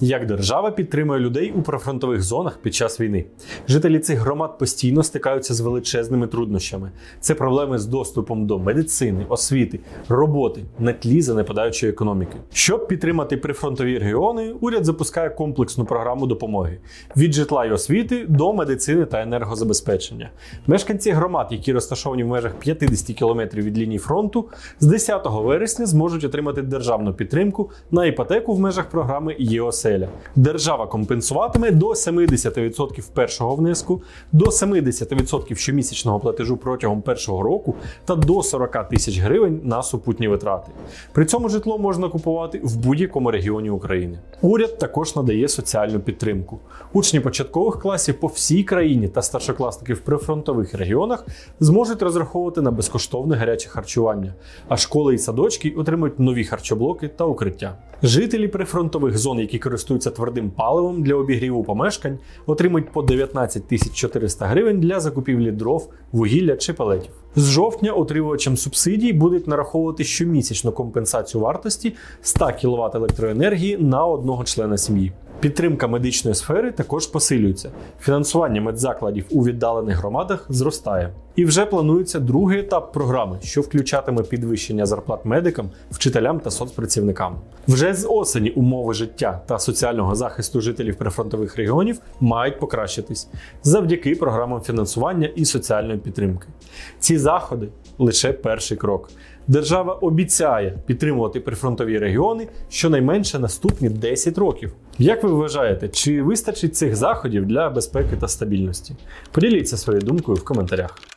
Як держава підтримує людей у прифронтових зонах під час війни? Жителі цих громад постійно стикаються з величезними труднощами. Це проблеми з доступом до медицини, освіти, роботи на тлі занепадаючої економіки. Щоб підтримати прифронтові регіони, уряд запускає комплексну програму допомоги від житла й освіти до медицини та енергозабезпечення. Мешканці громад, які розташовані в межах 50 кілометрів від лінії фронту, з 10 вересня зможуть отримати державну підтримку на іпотеку в межах програми ЄОСЕЛЯ. Держава компенсуватиме до 70% першого внеску, до 70% щомісячного платежу протягом першого року та до 40 тисяч гривень на супутні витрати. При цьому житло можна купувати в будь-якому регіоні України. Уряд також надає соціальну підтримку. Учні початкових класів по всій країні та старшокласники в прифронтових регіонах зможуть розраховувати на безкоштовне гаряче харчування, а школи і садочки отримують нові харчоблоки та укриття. Жителі прифронтових зон, які користуються твердим паливом для обігріву помешкань, отримують по 19 тисяч 400 гривень для закупівлі дров, вугілля чи пелетів. З жовтня отримувачам субсидій будуть нараховувати щомісячну компенсацію вартості 100 кВт електроенергії на одного члена сім'ї. Підтримка медичної сфери також посилюється. Фінансування медзакладів у віддалених громадах зростає. І вже планується другий етап програми, що включатиме підвищення зарплат медикам, вчителям та соцпрацівникам. Вже з осені умови життя та соціального захисту жителів прифронтових регіонів мають покращитись завдяки програмам фінансування і соціальної підтримки. Ці заходи лише перший крок. Держава обіцяє підтримувати прифронтові регіони щонайменше наступні 10 років. Як ви вважаєте, чи вистачить цих заходів для безпеки та стабільності? Поділіться своєю думкою в коментарях.